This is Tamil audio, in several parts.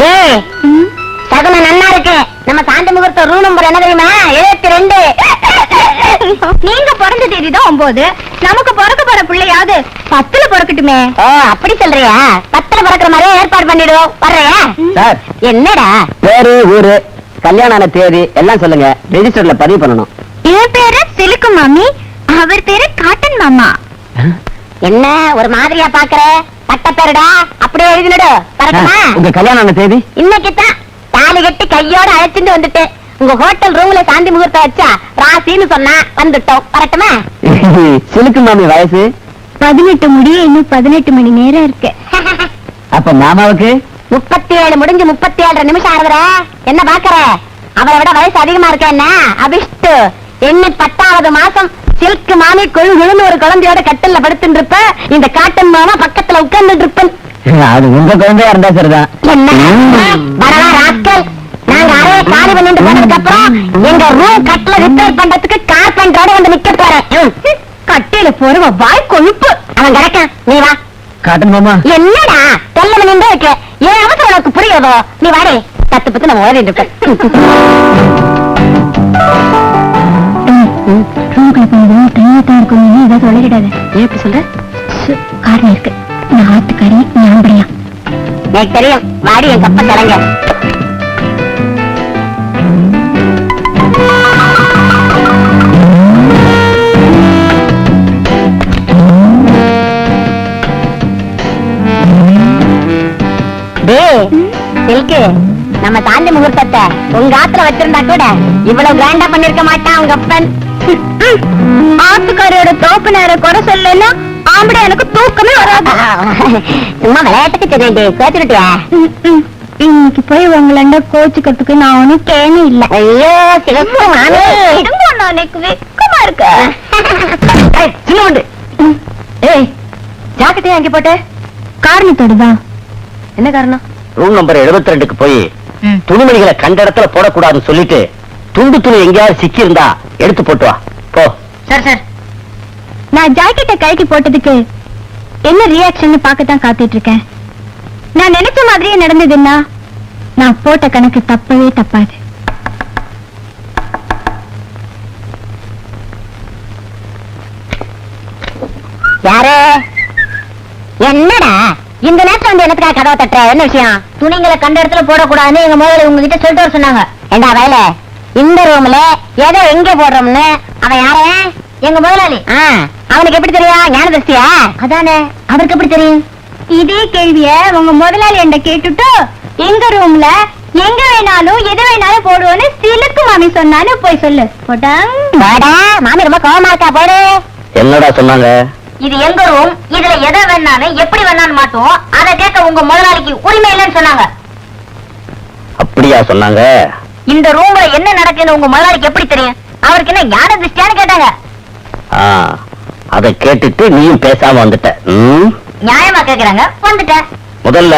டேய் சகுனம் நன்னா இருக்கு. நம்ம சாந்தி முகூர்த்த ரூம் நம்பர் என்ன தெரியுமா? எழுபத்தி ரெண்டு. நீங்க பிறந்த தேதி தான் ஒன்பது. நமக்கு பிறக்க போற பிள்ளையாவது பத்துல பிறக்கட்டுமே. ஓ அப்படி சொல்றியா? பத்துல பிறக்கிற மாதிரி ஏற்பாடு பண்ணிடுவோம் வர்றியா? சார். என்னடா? பேரு ஊரு கல்யாணம் ஆன தேதி எல்லாம் சொல்லுங்க. ரெஜிஸ்டர்ல பதிவு பண்ணணும். என் பேரு சிலுக்கு மாமி. அவர் பேரு காட்டன் மாமா. என்ன ஒரு மாதிரியா பாக்குற? பட்ட பேருடா அப்படியே எழுதினடு. வரட்டுமா? உங்க கல்யாணம் தேதி? இன்னைக்கு தான் தாலி கட்டி கையோட அழைச்சிட்டு வந்துட்டு உங்க ஹோட்டல் ரூம்ல சாந்தி முகூர்த்தம் வச்சா ராசின்னு சொன்னா வந்துட்டோம். வரட்டுமா? சிலுக்கு மாமி வயசு? பதினெட்டு முடிய இன்னும் பதினெட்டு மணி நேரம் இருக்கு. அப்ப மாமாவுக்கு? முப்பத்தி ஏழு முடிஞ்சு முப்பத்தி ஏழரை நிமிஷம் ஆகுற என்ன பாக்குற? அவரை விட வயசு அதிகமா இருக்க என்ன? அபிஷ்டு. எண்ணி பத்தாவது மாசம் சில்க் மாமி கொழு விழுந்து ஒரு குழந்தையோட கட்டில்ல படுத்துட்டு இருப்ப இந்த காட்டன் மாமா பக்கத்துல உட்கார்ந்துட்டு இருப்பேன் அது உங்க குழந்தையா இருந்தா சரிதான். வரவா ராஸ்கல் நாங்க அறைய காலி பண்ணிட்டு போனதுக்கு அப்புறம் எங்க ரூம் கட்டில ரிப்பேர் பண்றதுக்கு கார்பெண்டரோட வந்து நிக்க போறேன். கட்டையில போறவ வாய் கொழுப்பு. அவன் கிடக்கான். நீ வா. காட்டன் மாமா. என்னடா? தெல்ல நின்று இருக்கு. ஏன் அவசரம் உனக்கு புரியுதோ நீ வாடே. தத்து பத்து நம்ம ஓடிட்டு இருப்பேன் ரூம்குள்ள போனதும் தனியா தான் இருக்கும் இதை சொல்லிடாத ஏன் இப்படி சொல்ற? காரணம் இருக்கு. நான் ஆத்துக்காரி ஞாபடியா எனக்கு தெரியும். வாடி என் கப்ப தரங்க. சில்கு நம்ம சாந்தி முகூர்த்தத்தை உங்க ஆத்துல வச்சிருந்தா கூட இவ்வளவு கிராண்டா பண்ணிருக்க மாட்டான் உங்க அப்பன் ஆத்துக்காரியோட தோப்பு நேர குறை சொல்லலைன்னா ஆம்பளை எனக்கு தூக்கமே வராது. சும்மா விளையாட்டுக்கு ம், ம். இன்னைக்கு போய் உங்களண்ட கோச்சுக்கிறதுக்கு நான் ஒன்னும் கேணி இல்ல. ஐயோ சிவப்பு நான் எனக்கு வெக்கமா இருக்கு. சின்னவண்டு ஏய் ஜாக்கெட்டையும் அங்கே போட்டு? காரணத்தோடுதான் என்ன காரணம்? ரூம் நம்பர் 72 ரெண்டுக்கு போய் துணிமணிகளை கண்ட இடத்துல போடக்கூடாதுன்னு சொல்லிட்டு துண்டு துணி எங்கேயாவது சிக்கி இருந்தா எடுத்து போட்டு வா. போ. Sir sir. நான் ஜாக்கெட்டை கழட்டி போட்டதுக்கு என்ன ரியாக்ஷன் பார்க்கத்தான் காத்துட்டு இருக்கேன் நான் நினைச்ச மாதிரியே நடந்ததுன்னா நான் போட்ட கணக்கு தப்பவே தப்பாது. யாரு? என்னடா? இந்த நேரத்துல வந்து எனத்துக்காக கதவை தட்டுற? என்ன விஷயம்? துணிங்களை கண்ட இடத்துல போடக்கூடாதுன்னு எங்க முதல்ல உங்ககிட்ட சொல்லிட்டு வர சொன்னாங்க. ஏண்டா வயல? இந்த ரூம்ல எதை எங்க போடுறோம்னு அவன் யாரு? எங்க முதலாளி. அவனுக்கு எப்படி தெரியும்? ஞான திருஷ்டியா அதானே. அவருக்கு எப்படி தெரியும்? இதே கேள்விய உங்க முதலாளி என்கிட்ட கேட்டுட்டு எங்க ரூம்ல எங்க வேணாலும் எது வேணாலும் போடுவோன்னு சிலுக்கு மாமி சொன்னான்னு போய் சொல்லு. மாமி ரொம்ப கோவமா இருக்கா போடு. என்னடா சொன்னாங்க? இது எங்க ரூம் இதுல எதை வேணாலும் எப்படி வேணாலும் மாட்டோம் அதை கேட்க உங்க முதலாளிக்கு உரிமை இல்லைன்னு சொன்னாங்க. அப்படியா சொன்னாங்க? இந்த ரூம்ல என்ன நடக்குன்னு உங்க முதலாளிக்கு எப்படி தெரியும்? அவருக்கு என்ன ஞான திருஷ்டியான்னு கேட்டாங்க? ஆ அத கேட்டுட்டு நீயும் பேசாம வந்துட்ட? நியாயமா கேக்குறாங்க. வந்துட்டேன் முதல்ல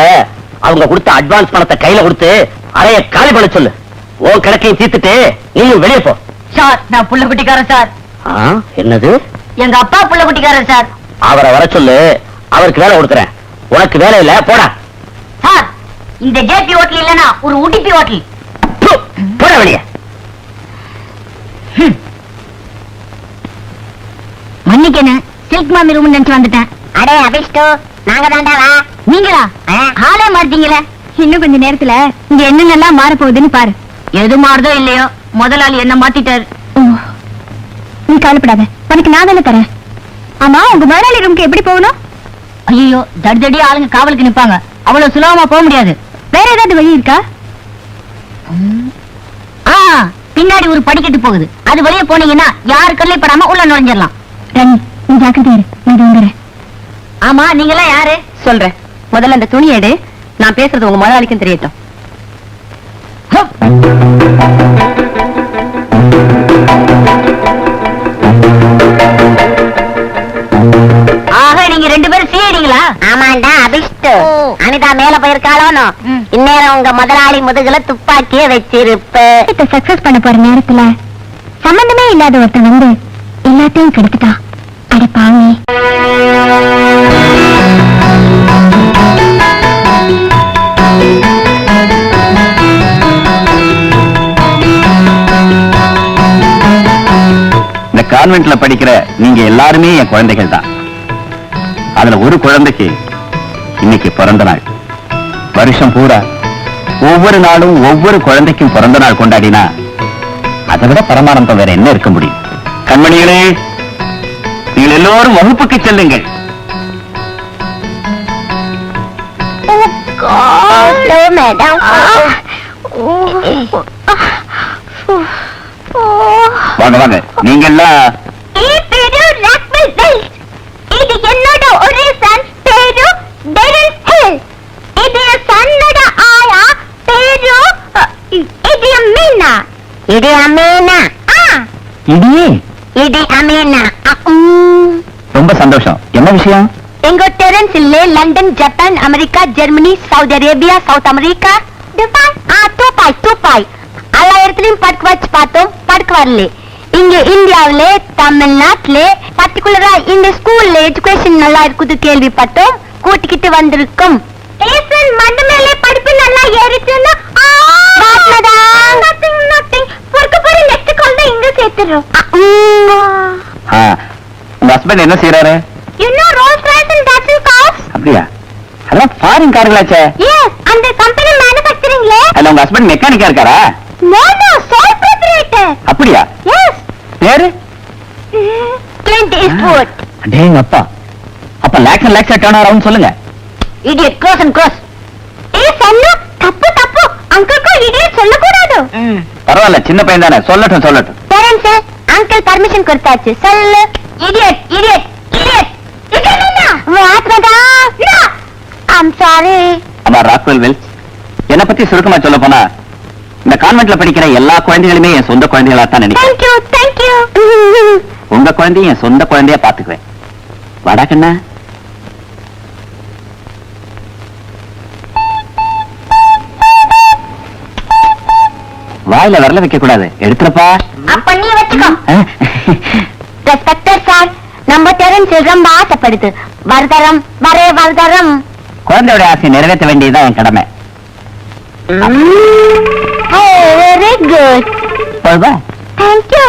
அவங்க கொடுத்த அட்வான்ஸ் பணத்தை கையில கொடுத்து அறைய காலி பண்ண சொல்லு. உன் கிடக்கையும் தீர்த்துட்டு நீயும் வெளியே போ. சார் நான் புள்ள குட்டிக்காரன் சார். ஆ, என்னது? எங்க அப்பா புள்ள குட்டிக்காரன் சார். அவரை வர சொல்லு. அவருக்கு வேலை கொடுக்குறேன். உனக்கு வேலை இல்ல போடா. சார் இந்த ஜேபி ஹோட்டல் இல்லனா ஒரு உடுப்பி ஹோட்டல். போடா வெளியே. மன்னிக்கணும் சில்க் மாமி ரூம் நினைச்சு வந்துட்டேன். அடே அபிஷ்டு நாங்க தாண்டா வா. நீங்களா? ஆளே மாட்டீங்களே இன்னும் கொஞ்ச நேரத்துல இங்க என்னென்னலாம் மாற போகுதுன்னு பாரு. எது மாறுதோ இல்லையோ முதலாளி என்ன மாத்திட்டாரு. நீ கவலைப்படாத. உனக்கு நான் தானே தரேன். ஆமா உங்க முதலாளி ரூம்க்கு எப்படி போகணும்? ஐயோ தடி தடி ஆளுங்க காவலுக்கு நிப்பாங்க. அவ்வளவு சுலபமா போக முடியாது. வேற ஏதாவது வழி இருக்கா? பின்னாடி ஒரு படிக்கட்டு போகுது. அது வழியே போனீங்கன்னா யாரு கல்லை படாம உள்ள நுழைஞ்சிடலாம் ராணி நீ ஜாக்கிரதையா இரு. நான் இது வந்துடுறேன். ஆமா நீங்க எல்லாம் யாரு? சொல்றேன். முதல்ல அந்த துணி எடு. நான் பேசுறது உங்க முதலாளிக்கும் தெரியட்டும் ஆக நீங்க ரெண்டு பேரும் சீடிங்களா ஆமாண்டா அபிஷ்டு. அனிதா மேல போயிருக்காளோனோ? இந்நேரம் உங்க முதலாளி முதுகுல துப்பாக்கிய வச்சிருப்ப. சக்சஸ் பண்ண போற நேரத்துல சம்பந்தமே இல்லாத ஒருத்தன் வந்து எல்லாத்தையும் கெடுத்துட்டான். கான்வென்ட்ல படிக்கிற நீங்க எல்லாருமே என் குழந்தைகள் தான். அதுல ஒரு குழந்தைக்கு இன்னைக்கு பிறந்த நாள். வருஷம் பூரா ஒவ்வொரு நாளும் ஒவ்வொரு குழந்தைக்கும் பிறந்த நாள் கொண்டாடினா அதை விட பரமானந்தம் வேற என்ன இருக்க முடியும்? கண்மணிகளே நீங்கள் எல்லோரும் வகுப்புக்கு செல்லுங்கள். மேடம் வாங்க வாங்க. நீங்க எல்லாம் இது ஹில். இது சன்னோட ஆயா பேரு இது மீனா. இது அமீனா அமீனா. ரொம்ப சந்தோஷம். என்ன விஷயம்? எங்க டெரன்ஸ் இல்ல London Japan America Germany Saudi Arabia South America. Dubai. ஆ துபாய் துபாய். எல்லா இடத்துலயும் படுக்க வச்சு பார்த்தோம். படுக்க வரல. இங்க இந்தியாவுல தமிழ்நாட்டுல பர்டிகுலரா இந்த ஸ்கூல்ல எஜுகேஷன் நல்லா இருக்குது கேள்விப்பட்டோம். கூட்டிக்கிட்டு வந்திருக்கோம். மண்டு மேலே படிப்பு நல்லா ஏறிச்சுன்னா என்ன செய்யறாரு? அப்படியா? அதெல்லாம் ஃபாரின் கார்களாச்சே Yes, அந்த கம்பெனி மேனுஃபேக்சரிங்ல அதுல உங்க ஹஸ்பண்ட் மெக்கானிக்கா இருக்காரா? No, no, sole proprietor. அப்படியா. பேரு Clint Eastwood. அடேங்க அப்பா. அப்ப லேக்ஸ் லேக்ஸ் டர்ன் அரவுண்ட் சொல்லுங்க. Idiot cross and cross ஏ சன்னு தப்பு தப்பு. அங்கிள்க்கு இடியட் சொல்லக்கூடாது. பரவாயில்ல சின்ன பையன் தானே. சொல்லட்டும் சொல்லட்டும். பேரண்ட்ஸ் அங்கிள் பர்மிஷன் கொடுத்தாச்சு. சொல்லு. இடியட் இடியட் இடியட் என்ன பத்தி சுருக்கமா சொல்ல போனா இந்த கான்வென்ட்ல படிக்கிற எல்லா குழந்தைகளுமே என் சொந்த குழந்தைகளா தான் நினைக்கிறேன் உங்க குழந்தையும் என் சொந்த குழந்தையா பாத்துக்குவேன். வாடா கண்ணா. வாயில வரல வைக்க கூடாது. எடுத்துறப்பா. அப்ப நீ வச்சுக்கோ. ரெஸ்பெக்டட் சார் நம்ம டெரன்ஸ் ரொம்ப ஆசைப்படுது. வருதரம் வரே வருதரம். குழந்தையோட ஆசையை நிறைவேற்ற வேண்டியதுதான் என் கடமை. வெரி குட் போதுமா தேங்க் யூ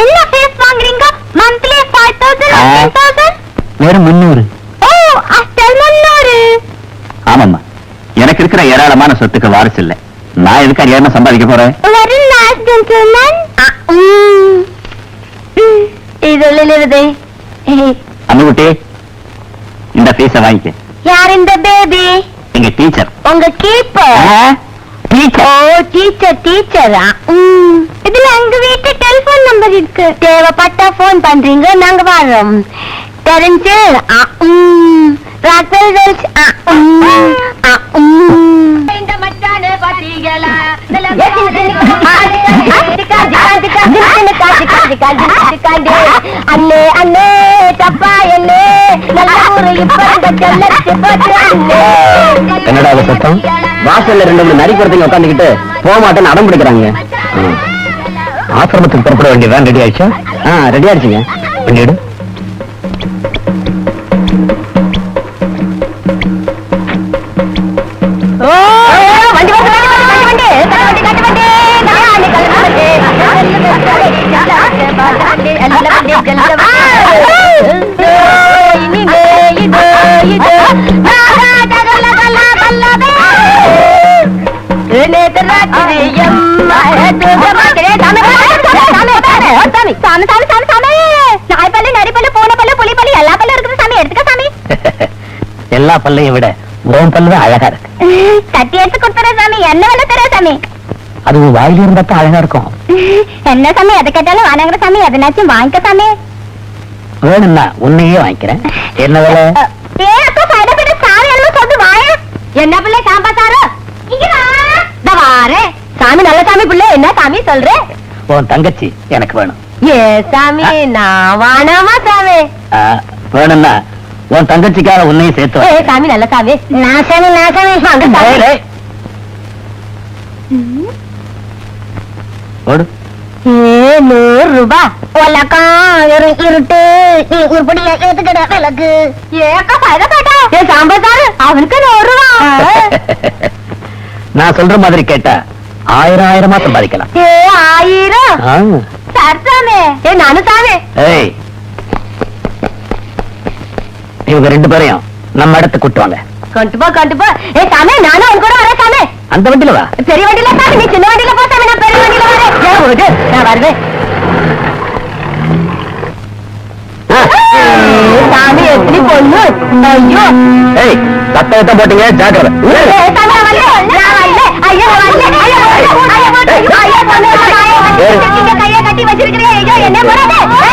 என்ன ஃபீஸ் வாங்குறீங்க மந்த்லி 5000 ஆ. 10000 வெறும் முன்னூறு ஓ அஸ்டல் முன்னூறு ஆமாம்மா. எனக்கு இருக்கிற ஏராளமான சொத்துக்கு வாரிசு இல்ல. நான் எதுக்கு அறியாம சம்பாதிக்க போறேன்? வெரி நைஸ் ஜென்டில்மேன் இது உள்ளிருது அம்முக்குட்டி இந்த பீஸ வாங்கிக்க. யார் இந்த பேபி எங்க டீச்சர் உங்க கீப்பர் ஓ டீச்சர் டீச்சர் டீச்சரா இதுல எங்க தேவைப்பட்டா போன் பண்றீங்க நாங்க வரோம் தெரிஞ்சு ராக்வெல் வெல்ஸ் இந்த மச்சானே பாத்தீங்களா அண்ணே அண்ணே தப்பா என்னே நல்ல ஊரு இப்ப இந்த செல்லத்து போட்டு அண்ணே என்னடா அது சத்தம் வாசல்ல ரெண்டு மூணு நரி குறத்தைங்க உட்காந்துக்கிட்டு போக மாட்டேன்னு அடம் பிடிக்கிறாங்க ஆசிரமத்துக்கு புறப்பட வேண்டியதான் ரெடி ஆயிடுச்சா? ஆ ரெடி ஆயிடுச்சுங்க. பண்ணிடு நேத்து ராத்திரி சாமி சாமி சாமி சாமி சாமி! நாய் பல்லு நரி பல்லு பூனை பல்லு புலி பல்லு எல்லா பல்லும் இருக்குது சாமி எடுத்துக்க சாமி. எல்லா பல்லையும் விட உன் பல்லு தான் அழகா இருக்கு. தட்டி எடுத்து கொடுத்துற சாமி என்ன வேலை தர சாமி? அது உன் வாயில இருந்தா அழகா இருக்கும். என்ன சாமி எதை கேட்டாலும் வானங்கிற சாமி எதனாச்சும் வாங்கிக்க சாமி. வேணும்னா உன்னையே வாங்கிக்கிறேன். என்ன வேலை? என்ன பிள்ளை சாம்பா சாரு சாமி நல்ல சாமி பிள்ளை என்ன சாமி சொல்ற? உன் தங்கச்சி எனக்கு வேணும். ஏ சாமி நான் வானாமா சாமி. வேணும்னா உன் தங்கச்சிக்காக உன்னையும் சேர்த்து ஏ. சாமி நல்ல சாமி. நான் சாமி நான் சாமி. வாங்க சாமி. டேய், டேய். ஓடு. ஏ நூறு ரூபா இருட்டு. நீ உருப்படியா ஏத்துக்கட விளக்கு. ஏ அக்கா சைட போட்டா ஏ சாம்பா சாரு அவனுக்கு நூறு ரூபா. நான் சொல்ற மாதிரி கேட்டா ஆயிரம் ஆயிரமா சம்பாதிக்கலாம். ஏ ஆயிரம். ஆ. கர்த்தாமே ஏ நானும் சாமி ஏய் இவங்க ரெண்டு பேரையும் நம்ம இடத்துக்கு கூட்டு வாங்க. கொண்டு போ கொண்டு போ ஏ சாமி நானும் உன் கூட வரேன் சாமி அந்த வண்டியில வா பெரிய வண்டியில சாமி நீ சின்ன வண்டியில போ சாமி நான் பெரிய வண்டியில வரேன். ஏன் போகுது நான் வருவேன் ஏய், சாமி எப்படி பொண்ணு? ஐயோ. ஏய் சத்தத்தை போட்டீங்க? ஜாக்கிரதை. ஐயோ. ஐயோ, ஐயோ, ஐயோ, ஐயோ, ஐயோ, ஐயோ, ஐயோ, வச்சிருக்கிறேன் ஐயோ என்ன போறாது